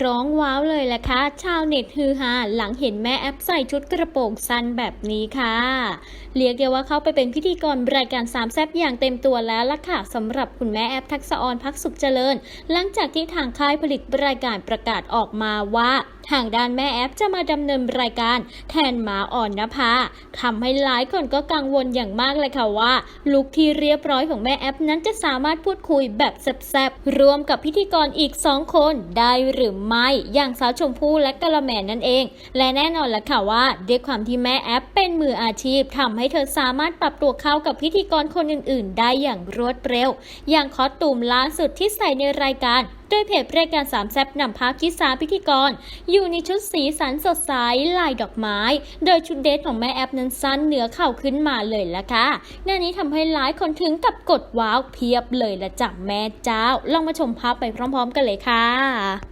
ร้องว้าวเลยแหละค่ะ ชาวเน็ตฮือฮาหลังเห็นแม่แอปใส่ชุดกระโปรงสั้นแบบนี้ค่ะ เรียกได้ว่าเข้าไปเป็นพิธีกรรายการสามแซบอย่างเต็มตัวแล้วล่ะค่ะสำหรับคุณแม่แอปทักษออนพักสุขเจริญ หลังจากที่ทางค่ายผลิตรายการประกาศออกมาว่า ทางด้านแม่แอปจะมาดำเนินรายการ แทนหมาอ่อนนภาทำให้หลายคนก็กังวลอย่างมากเลยค่ะว่าลุคที่เรียบร้อยของแม่แอปนั้นจะสามารถพูดคุยแบบแซบๆรวมกับพิธีกรอีก2คนได้หรือไม่อย่างสาวชมพู่และกะละแมนั่นเอง และแน่นอนละค่ะว่าด้วยความที่แม่แอปเป็นมืออาชีพทำให้เธอสามารถปรับตัวเข้ากับพิธีกรคนอื่น ๆ ได้อย่างรวดเร็ว อย่างคอสตูมล่าสุดที่ใส่ในรายการโดยเพจรายการสามแซบนำภาพที่สามพิธีกร อยู่ในชุดสีสันสดใสลายดอกไม้ โดยชุดเดทของแม่แอปนั้นสั้นเหนือเข่าขึ้นมาเลยละค่ะงานนี้ทำให้หลายคนถึงกับกดว้าวเพียบเลยละจ้ะแม่เจ้า ลองมาชมภาพไปพร้อม ๆ กันเลยค่ะ